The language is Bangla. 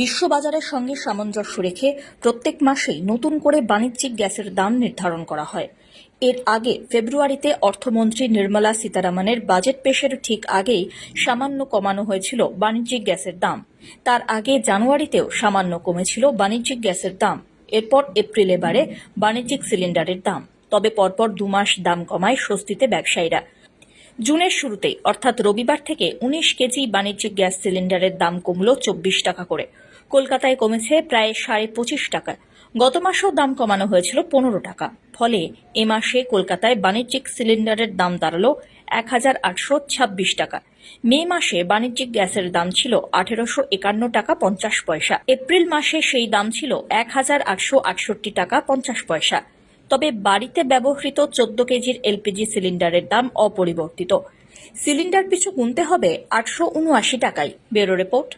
বিশ্ববাজারের সঙ্গে সামঞ্জস্য রেখে প্রত্যেক মাসেই নতুন করে বাণিজ্যিক গ্যাসের দাম নির্ধারণ করা হয়। এর আগে ফেব্রুয়ারিতে অর্থমন্ত্রী নির্মলা সীতারামনের বাজেট পেশের ঠিক আগেই সামান্য কমানো হয়েছিল বাণিজ্যিক গ্যাসের দাম। তার আগে জানুয়ারিতেও সামান্য কমেছিল বাণিজ্যিক গ্যাসের দাম। এরপর এপ্রিলে বাড়ে বাণিজ্যিক সিলিন্ডারের দাম। তবে পরপর দুমাস দাম কমায় স্বস্তিতে ব্যবসায়ীরা। জুনের শুরুতেই, অর্থাৎ রবিবার থেকে উনিশ কেজি বাণিজ্যিক গ্যাস সিলিন্ডারের দাম কমল চব্বিশ টাকা করে। কলকাতায় কমেছে প্রায় সাড়ে পঁচিশ টাকা। গত মাসেও দাম কমানো হয়েছিল পনেরো টাকা। ফলে এ মাসে কলকাতায় বাণিজ্যিক সিলিন্ডারের দাম দাঁড়াল এক হাজার আটশো ছাব্বিশ টাকা। মে মাসে বাণিজ্যিক গ্যাসের দাম ছিল আঠেরোশো একান্ন টাকা পঞ্চাশ পয়সা। এপ্রিল মাসে সেই দাম ছিল এক হাজার আটশো আটষট্টি টাকা পঞ্চাশ পয়সা। তবে বাড়িতে ব্যবহৃত চোদ্দ কেজির এলপিজি সিলিন্ডারের দাম অপরিবর্তিত। সিলিন্ডার পিছু গুনতে হবে আটশো উনআশি টাকায়। Bureau report.